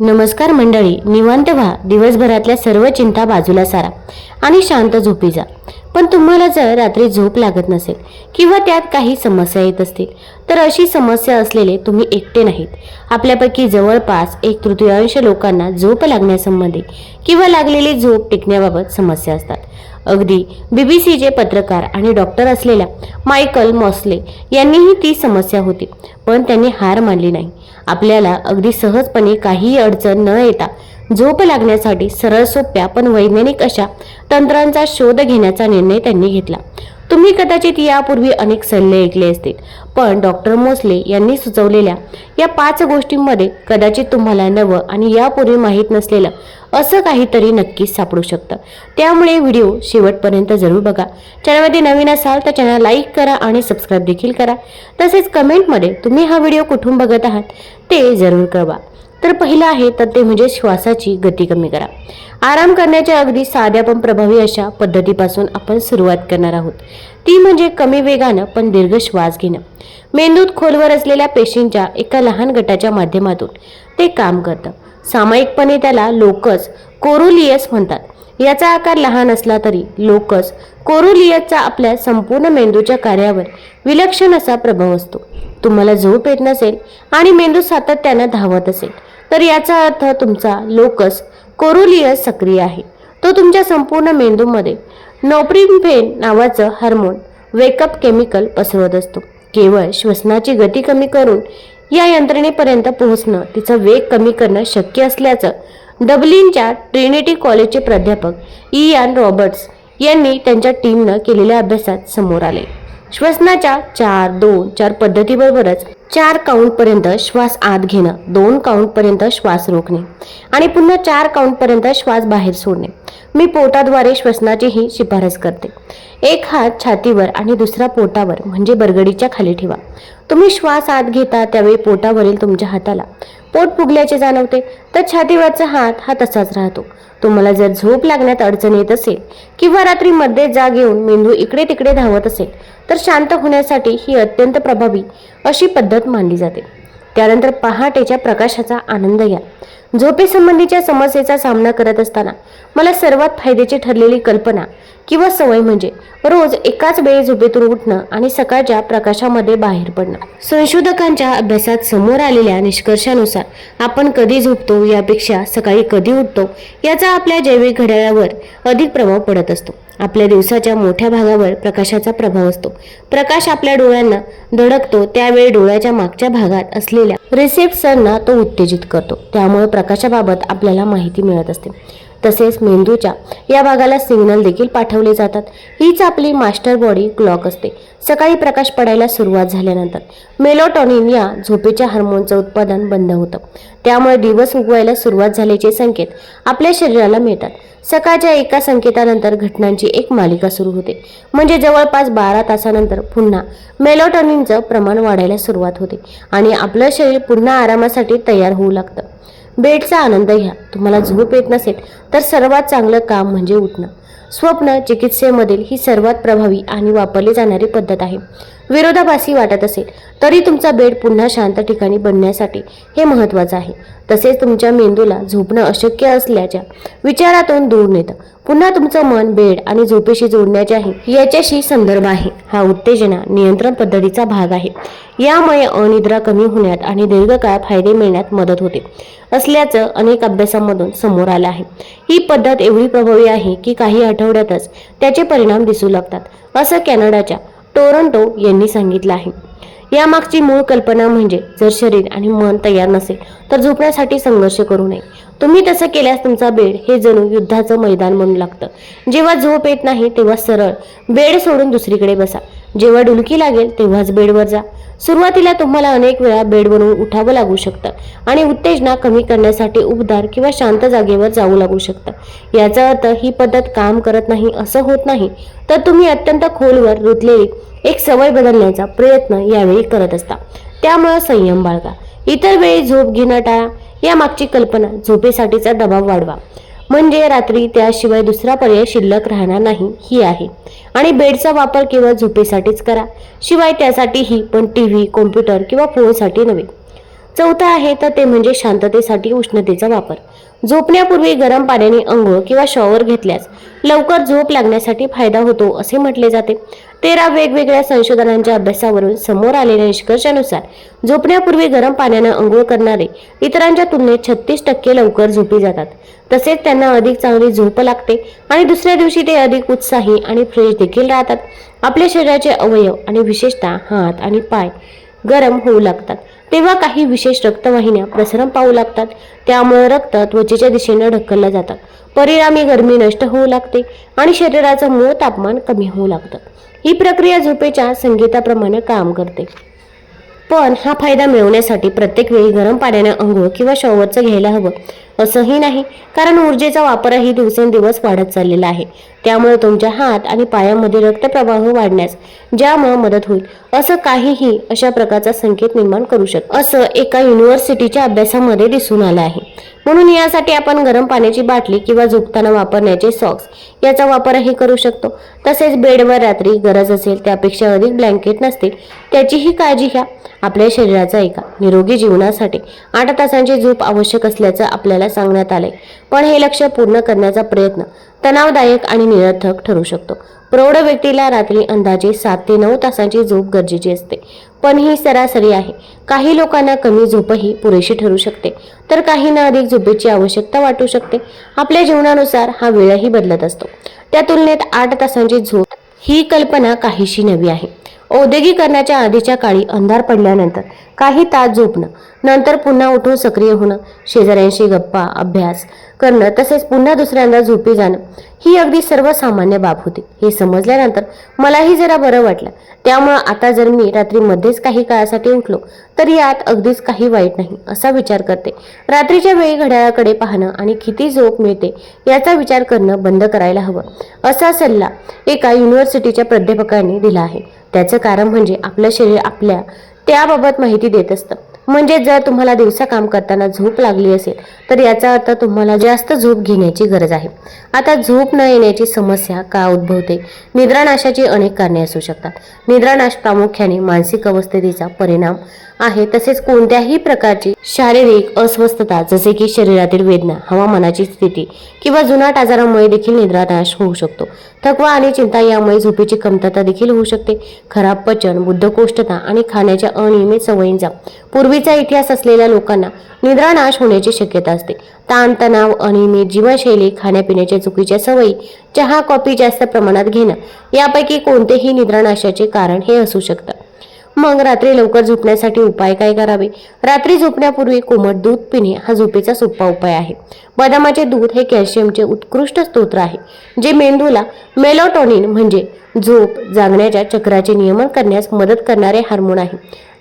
नमस्कार मंडळी निवांत व्हा. दिवसभरातल्या सर्व चिंता बाजूला सारा आणि शांत झोपी जा. पण तुम्हाला जर रात्री झोप लागत नसेल किंवा त्यात काही समस्या येत असतील तर अशी समस्या असलेले तुम्ही एकटे नाहीत. आपल्यापैकी जवळपास एक तृतीयांश लोकांना झोप लागण्यासंबंधी किंवा लागलेली झोप टिकण्याबाबत समस्या असतात. अगदी बीबीसीचे पत्रकार आणि डॉक्टर असलेल्या मायकल मॉसले यांनीही ती समस्या होती पण त्यांनी हार मानली नाही. आपल्याला अगदी सहजपणे काहीही अडचण न येता झोप लागण्यासाठी सरळ सोप्या पण वैज्ञानिक अशा तंत्रांचा शोध घेण्याचा निर्णय त्यांनी घेतला. तुम्ही कदाचित यापूर्वी अनेक सल्ले ऐकले असतील पण डॉक्टर मोसले यांनी सुचवलेल्या या पाच गोष्टींमध्ये कदाचित तुम्हाला नवं आणि यापूर्वी माहीत नसलेलं असं काहीतरी नक्कीच सापडू शकतं. त्यामुळे व्हिडिओ शेवटपर्यंत जरूर बघा. चॅनलमध्ये नवीन असाल तर चॅनल लाईक करा आणि सबस्क्राईब देखील करा. तसेच कमेंटमध्ये तुम्ही हा व्हिडिओ कुठून बघत आहात ते जरूर कळवा. तर पहिलं आहे तर ते म्हणजे श्वासाची गती कमी करा. आराम करण्याच्या अगदी साध्या पण प्रभावी अशा पद्धतीपासून आपण सुरुवात करणार आहोत. ती म्हणजे कमी वेगानं पण दीर्घ श्वास घेणं. मेंदूत खोलवर असलेल्या पेशींच्या एका लहान गटाच्या माध्यमातून ते काम करतं. सामायिकपणे त्याला लोकस कोरुलियस म्हणतात. याचा आकार लहान असला तरी लोकस कोरुलियसचा आपल्या संपूर्ण मेंदूच्या कार्यावर विलक्षण असा प्रभाव असतो. तुम्हाला झोप येत नसेल आणि मेंदू सातत्यानं धावत असेल तर याचा अर्थ तुमचा लोकस कोरोलियस सक्रिय आहे. तो तुमच्या संपूर्ण मेंदूमध्ये नोप्रिमफेन नावाचं हार्मोन वेकअप केमिकल पसरवत असतो. केवळ श्वसनाची गती कमी करून या यंत्रणेपर्यंत पोहोचणं तिचा वेग कमी करणं शक्य असल्याचं डब्लिनच्या ट्रिनिटी कॉलेजचे प्राध्यापक इयान रॉबर्ट्स यांनी त्यांच्या टीमनं केलेल्या अभ्यासात समोर आले. श्वसनाच्या चार दोन चार पद्धतीबरोबरच चार काउंटपर्यंत श्वास आत घेणं दोन काउंटपर्यंत श्वास रोखणे आणि पुन्हा चार काउंटपर्यंत श्वास बाहेर सोडणे. मी पोटाद्वारे श्वसनाचीही शिफारस करते. एक हात छातीवर आणि दुसरा पोटावर म्हणजे बरगडीच्या खाली ठेवा. तुम्ही श्वास आत घेता त्यावेळी पोटावरील तुमच्या हाताला पोट फुगल्याचे जाणवते तर छातीवरचा हात हा तसाच राहतो. तुम्हाला जर झोप लागण्यात अडचण येत असेल किंवा रात्री मध्ये जाग येऊन मेंदू इकडे तिकडे धावत असेल तर शांत होण्यासाठी ही अत्यंत प्रभावी अशी पद्धत मानली जाते. त्यानंतर पहाटेच्या प्रकाशाचा आनंद घ्या. झोपेसंबंधीच्या समस्येचा सामना करत असताना मला सर्वात फायद्याची ठरलेली कल्पना किंवा सवय म्हणजे रोज एकाच वेळी झोपेतून उठणं आणि सकाळच्या प्रकाशामध्ये बाहेर पडणं. संशोधकांच्या अभ्यासात समोर आलेल्या निष्कर्षानुसार आपण कधी झोपतो यापेक्षा सकाळी कधी उठतो याचा आपल्या जैविक घड्याळावर अधिक प्रभाव पडत असतो. आपल्या दिवसाच्या मोठ्या भागावर प्रकाशाचा प्रभाव असतो. प्रकाश आपल्या डोळ्यांना धडकतो त्यावेळी डोळ्याच्या मागच्या भागात असलेल्या रिसेप्सरना तो उत्तेजित करतो. त्यामुळे प्रकाशाबाबत आपल्याला माहिती मिळत असते. तसेच मेंदूच्या या भागाला सिग्नल देखील पाठवले जातात. हीच आपली मास्टर बॉडी क्लॉक असते. सकाळी प्रकाश पडायला सुरुवात झाल्यानंतर मेलोटॉनिन या झोपेच्या हार्मोनचं उत्पादन बंद होतं. त्यामुळे दिवस उगवायला सुरुवात झाल्याचे संकेत आपल्या शरीराला मिळतात. सकाळच्या एका संकेतानंतर घटनांची एक मालिका सुरू होते. म्हणजे जवळपास बारा तासानंतर पुन्हा मेलोटॉनिनचं प्रमाण वाढायला सुरुवात होते आणि आपलं शरीर पुन्हा आरामासाठी तयार होऊ लागतं. बेडचा आनंद घ्या. तुम्हाला झोप येत नसेल तर सर्वात चांगलं काम म्हणजे उठणं. स्वप्न चिकित्सेमधील ही सर्वात प्रभावी आणि वापरली जाणारी पद्धत आहे. विरोधाभासी वाटत असेल तरी तुमचा बेड पुन्हा शांत ठिकाणी बनण्यासाठी हे महत्त्वाचं आहे. तसेच तुमच्या मेंदूला झोपणं अशक्य असल्याच्या विचारातून दूर नेतं. पुन्हा तुमचं मन बेड आणि झोपेशी जोडण्याच्याही याच्याशी संदर्भ आहे. हा उत्तेजना नियंत्रण पद्धतीचा भाग आहे. यामुळे अनिद्रा कमी होण्यात आणि दीर्घकाळ फायदे मिळण्यात मदत होते. असल्याचं अनेक अभ्यासांमधून समोर आलं आहे. ही पद्धत एवढी प्रभावी आहे की काही आठवड्यातच त्याचे परिणाम दिसू लागतात. असं कॅनडाच्या टोरंटो यांनी सांगितलं आहे. यामागची मूळ कल्पना म्हणजे जर शरीर आणि मन तयार नसेल तर झोपण्यासाठी संघर्ष करू नये. तुम्ही तसं केल्यास तुमचा बेड हे जणू युद्धाचं मैदान म्हणू लागतं. जेव्हा झोप येत नाही तेव्हा सरळ बेड सोडून दुसरीकडे बसा. जेव्हा डुलकी लागेल तेव्हाच बेडवर जा. सुरुवातीला तुम्हाला अनेक वेळा बेडवरून उठावं लागू शकतं आणि उत्तेजना कमी करण्यासाठी उबदार किंवा शांत जागेवर जाऊ लागू शकतं. याचा अर्थ ही पद्धत काम करत नाही असं होत नाही. तर तुम्ही अत्यंत खोलवर रुतलेली एक सवय बदलण्याचा प्रयत्न यावेळी करत असता. त्यामुळं संयम बाळगा. इतर वेळी झोप घेणं टाळा. या मागची कल्पना झोपेसाठीचा दबाव वाढवा. म्हणजे रात्री त्याशिवाय दुसरा पर्याय शिल्लक राहणार नाही ही आहे. आणि बेडचा वापर केवळ झोपेसाठीच करा. शिवाय त्यासाठीही पण टी व्ही कॉम्प्युटर किंवा फोनसाठी नव्हे. चौथं आहे तर ते म्हणजे शांततेसाठी उष्णतेचा वापर. झोपण्यापूर्वी गरम पाण्याने अंघोळ किंवा शॉवर घेतल्यास लवकर झोप लागण्यासाठी फायदा होतो असे म्हटले जाते. तेरा वेगवेगळ्या संशोधनांच्या अभ्यासावरून समोर आलेल्या निष्कर्षानुसार झोपण्यापूर्वी गरम पाण्यानं अंघोळ करणारे इतरांच्या तुलनेत छत्तीस टक्के लवकर झोपी जातात. तसेच त्यांना अधिक चांगली झोप लागते आणि दुसऱ्या दिवशी ते अधिक उत्साही आणि फ्रेश देखील राहतात. आपल्या शरीराचे अवयव आणि विशेषतः हात आणि पाय गरम होऊ लागतात. तेव्हा काही विशेष रक्तवाहिन्या प्रसरण पाहू लागतात. त्यामुळे रक्त त्वचेच्या दिशेने ढकललं जातात परिणामी गरमी नष्ट होऊ लागते आणि शरीराचं मूळ तापमान कमी होऊ लागतं. ही प्रक्रिया झोपेच्या संगीताप्रमाणे काम करते. पण हा फायदा मिळवण्यासाठी प्रत्येक वेळी गरम पाण्याने अंघोळ किंवा शॉवरचं घ्यायला हवं असंही नाही. कारण ऊर्जेचा वापरही दिवसेंदिवस वाढत चाललेला आहे. त्यामुळे तुमच्या हात आणि पायामध्ये रक्तप्रवाह वाढण्यास ज्यामुळे मदत होईल असं काहीही अशा प्रकारचा संकेत निर्माण करू शकत. असं एका युनिव्हर्सिटीच्या अभ्यासामध्ये दिसून आलं आहे. म्हणून यासाठी आपण गरम पाण्याची बाटली किंवा झोपताना वापरण्याचे सॉक्स याचा वापरही करू शकतो. तसेच बेडवर रात्री गरज असेल त्यापेक्षा अधिक ब्लँकेट नसतील त्याचीही काळजी घ्या. आपल्या शरीराचा एका निरोगी जीवनासाठी आठ तासांची झोप आवश्यक असल्याचं आपल्याला सांगण्यात आलंय. पण हे लक्ष पूर्ण करण्याचा प्रयत्न तणावदायक आणि निरर्थक ठरू शकतो. प्रौढ व्यक्तीला रात्री अंदाजे सात ते नऊ तासांची झोप गरजेची असते. पण ही सरासरी आहे. काही लोकांना कमी झोपही पुरेशी ठरू शकते. तर काहींना अधिक झोपेची आवश्यकता वाटू शकते. आपल्या जीवनानुसार हा वेळही बदलत असतो. त्या तुलनेत आठ तासांची झोप ही कल्पना काहीशी नवी आहे. औद्योगिकरणाच्या आधीच्या काळी अंधार पडल्यानंतर काही तास झोपणं नंतर पुन्हा उठून सक्रिय होणं शेजाऱ्यांशी गप्पा अभ्यास करणं तसेच पुन्हा दुसऱ्यांदा झोपी जाणं ही अगदी सर्वसामान्य बाब होती. हे समजल्यानंतर मलाही जरा बरं वाटलं. त्यामुळं आता जर मी रात्री मध्येच काही काळासाठी उठलो तर यात अगदीच काही वाईट नाही असा विचार करते. रात्रीच्या वेळी घड्याळाकडे पाहणं आणि किती झोप मिळते याचा विचार करणं बंद करायला हवं. असा सल्ला एका युनिव्हर्सिटीच्या प्राध्यापकांनी दिला आहे. त्याचं कारण म्हणजे आपलं शरीर आपल्या त्याबाबत माहिती देत असतं. म्हणजे जर तुम्हाला दिवसा काम करताना झोप लागली असेल तर याचा अर्थ तुम्हाला जास्त झोप घेण्याची गरज आहे. आता झोप न येण्याची समस्या का उद्भवते? निद्रानाशाची अनेक कारणे असू शकतात. निद्रानाश प्रामुख्याने मानसिक अवस्थेचा परिणाम आहे तसेच कोणत्याही प्रकारची शारीरिक अस्वस्थता जसे की शरीरातील वेदना हवामानाची स्थिती किंवा जुनाट आजारामुळे देखील निद्रानाश होऊ शकतो. थकवा आणि चिंता यामुळे झोपेची कमतरता देखील होऊ शकते. खराब पचन बुद्धकोष्ठता आणि खाण्याच्या अनियमित सवयींचा पूर्वीचा इतिहास असलेल्या लोकांना निद्रानाश होण्याची शक्यता असते. ताणतणाव अनियमित जीवनशैली खाण्यापिण्याच्या चुकीच्या सवयी चहा कॉफी जास्त प्रमाणात घेणं यापैकी कोणतेही निद्रानाशाचे कारण हे असू शकतं. मग रात्री लवकर झोपण्यासाठी उपाय काय करावे? रात्री झोपण्यापूर्वी कोमट दूध पिणे हा झोपेचा सोपा उपाय आहे. बदामाचे दूध हे कॅल्शियमचे उत्कृष्ट स्तोत्र आहे जे मेंदूला मेलोटोनिन म्हणजे झोप जागण्याच्या चक्राचे नियमन करण्यास मदत करणारे हार्मोन आहे.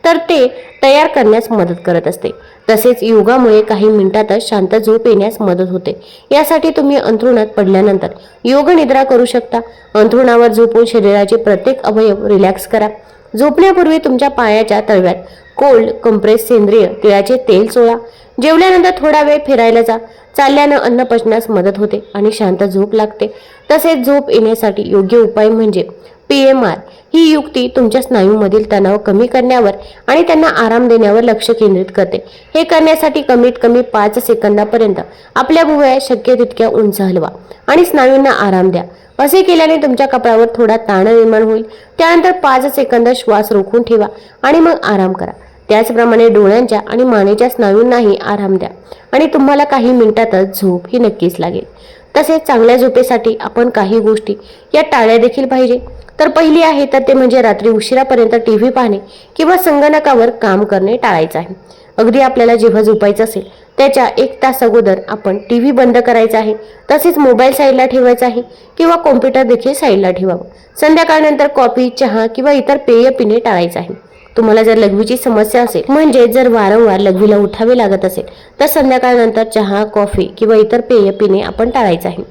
तर ते तयार करण्यास मदत करत असते. तसेच योगामुळे काही मिनिटातच शांत झोप येण्यास मदत होते. यासाठी तुम्ही अंथरुणात पडल्यानंतर योग निद्रा करू शकता. अंथरुणावर झोपून शरीराचे प्रत्येक अवयव रिलॅक्स करा. झोपण्यापूर्वी तुमच्या पायाच्या तळव्यात कोल्ड कंप्रेस सेंद्रिय तिळाचे तेल चोळा जेवल्यानंतर थोडा वेळ फिरायला जा. चालल्यानं अन्न पचण्यास मदत होते आणि शांत झोप लागते. तसेच झोप येण्यासाठी योग्य उपाय म्हणजे पी एम आर ही युक्ती तुमच्या स्नायूमधील तणाव कमी करण्यावर आणि त्यांना आराम देण्यावर लक्ष केंद्रित करते. हे करण्यासाठी कमीत कमी पाच सेकंदापर्यंत आपल्या भुवया शक्य तितक्या उंच हलवा आणि स्नायूंना आराम द्या. असे केल्याने तुमच्या कपाळावर थोडा ताण निर्माण होईल. त्यानंतर पाच सेकंद श्वास रोखून ठेवा आणि मग आराम करा. त्याचप्रमाणे डोळ्यांच्या आणि मानेच्या स्नायूंनाही आराम द्या आणि तुम्हाला काही मिनिटातच झोप ही नक्कीच लागेल. तसेच चांगल्या झोपेसाठी आपण काही गोष्टी या टाळ्या देखील पाहिजे. तर पहिली आहे तर ते म्हणजे रात्री उशिरापर्यंत टी व्ही पाहणे किंवा संगणकावर काम करणे टाळायचं आहे. अगदी आपल्याला जेव्हा झोपायचं असेल त्याच्या एक तास अगोदर आपण टी व्ही बंद करायचा आहे तसेच मोबाईल साईडला ठेवायचा आहे किंवा कॉम्प्युटर देखील साईडला ठेवावं. संध्याकाळनंतर कॉफी चहा किंवा इतर पेय पिणे टाळायचं आहे. तुम्हाला जर लघवीची समस्या असेल म्हणजे जर वारंवार लघवीला उठावे लागत असेल तर संध्याकाळनंतर चहा कॉफी किंवा इतर पेय पिणे आपण टाळायचं आहे.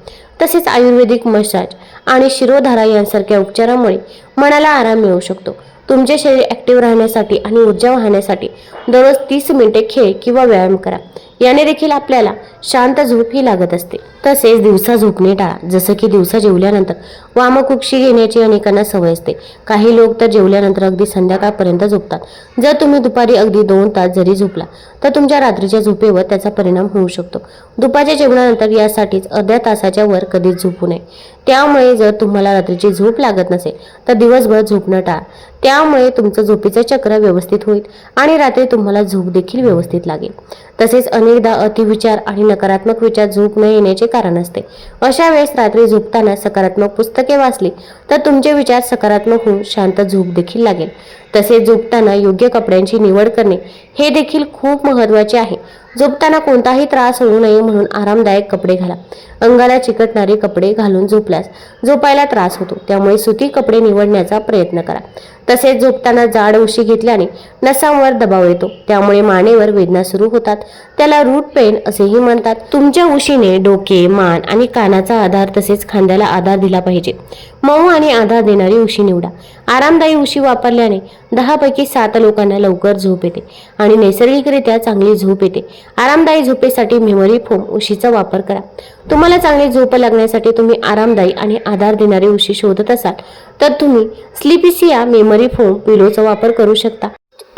तसेच आयुर्वेदिक मसाज आणि शिरोधारा यांसारख्या उपचारामुळे मनाला आराम मिळू शकतो. तुमचे शरीर ॲक्टिव्ह राहण्यासाठी आणि ऊर्जा वाहण्यासाठी दररोज तीस मिनिटे खेळ किंवा व्यायाम करा. याने देखील आपल्याला शांत झोप ही लागत असते. तसेच दिवसा झोपणे टाळा. जसं की दिवसा जेवल्यानंतर वामकुक्षी घेण्याची अनेकांना सवय असते. काही लोक तर जेवल्यानंतर अगदी संध्याकाळपर्यंत झोपतात. जर तुम्ही दुपारी अगदी दोन तास जरी झोपला तर तुमच्या रात्रीच्या झोपेवर त्याचा परिणाम होऊ शकतो. दुपारच्या जेवणानंतर यासाठीच अर्ध्या तासाच्या वर कधीच झोपू नये. त्यामुळे जर तुम्हाला रात्रीची झोप लागत नसेल तर दिवसभर झोपणं टाळा. त्यामुळे तुमचं झोपेचं चक्र व्यवस्थित होईल आणि रात्री तुम्हाला झोप देखील व्यवस्थित लागेल. तसेच अनेकदा अतिविचार आणि नकारात्मक विचार झोप न येण्याचे कारण असते. अशा वेळेस रात्री झोपताना सकारात्मक पुस्तके वाचली तर तुमचे विचार सकारात्मक होऊन शांत झोप देखील लागेल. तसेच झोपताना योग्य कपड्यांची निवड करणे हे देखील खूप महत्त्वाचे आहे. झोपताना कोणताही त्रास होऊ नये म्हणून आरामदायक कपडे घाला. अंगाला चिकटणारे कपडे घालून झोपल्यास झोपायला त्रास होतो. त्यामुळे सुती कपडे निवडण्याचा प्रयत्न करा. तसेच झोपताना जाड उशी घेतल्याने नसांवर दबाव येतो. त्यामुळे मानेवर वेदना सुरू होतात. त्याला रूट पेन असेही म्हणतात. तुमच्या उशीने डोके मान आणि कानाचा आधार तसेच खांद्याला आधार दिला पाहिजे. मऊ आणि आधार देणारी उशी निवडा. आरामदायी उशी वापरल्याने दहापैकी सात लोकांना लवकर झोप येते आणि नैसर्गिकरित्या चांगली झोप येते. आरामदायी झोपेसाठी मेमरी फोम उशीचा वापर करा. तुम्हाला चांगली झोप लागण्यासाठी तुम्ही आरामदायी आणि आधार देणारी उशी शोधत असाल तर तुम्ही स्लिपिसिया मेमरी फोम पिलोचा वापर करू शकता.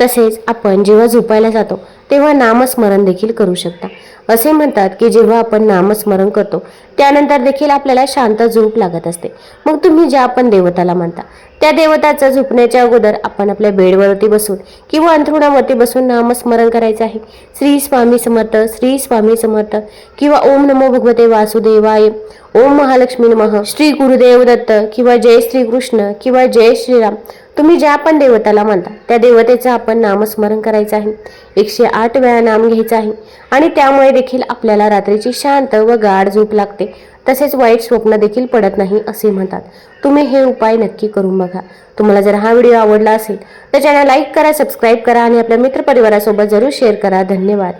तसेच आपण जेव्हा झोपायला जातो तेव्हा नामस्मरण देखील करू शकता. असे म्हणतात की जेव्हा आपण नामस्मरण करतो त्यानंतर देखील आपल्याला शांत झोप लागत असते. मग तुम्ही ज्या आपण देवताला मानता त्या देवताचा झोपण्याच्या अगोदर आपण आपल्या बेडवरती बसून किंवा अंथरुणावरती बसून नामस्मरण करायचं आहे. श्री स्वामी समर्थ श्री स्वामी समर्थ किंवा ओम नमो भगवते वासुदेवाय. ओम महालक्ष्मी नमः. श्री गुरुदेव दत्त किंवा जय श्रीकृष्ण किंवा जय श्रीराम तुम्ही ज्या पण देवताला मानता त्या देवतेचं आपण नामस्मरण करायचं आहे. एकशे आठ वेळा नाम घ्यायचं आहे. आणि त्यामुळे देखील आपल्याला रात्रीची शांत व गाढ झोप लागते. तसेच वाईट स्वप्न देखील पडत नाही असे म्हणतात. तुम्ही हे उपाय नक्की करून बघा. तुम्हाला जर हा व्हिडिओ आवडला असेल तर चॅनल लाईक करा सबस्क्राईब करा आणि आपल्या मित्रपरिवारासोबत जरूर शेअर करा. धन्यवाद.